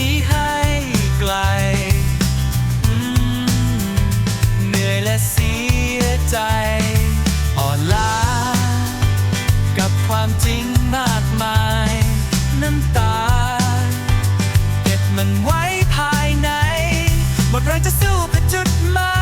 นี้ให้ไกล เหนื่อยและเสียใจ อ่อนล้า กับความจริงมากมาย น้ำตา เก็บมันไว้ภายใน หมดแรงจะสู้เพื่อจุดหมาย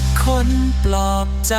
ักคนปลอบใจ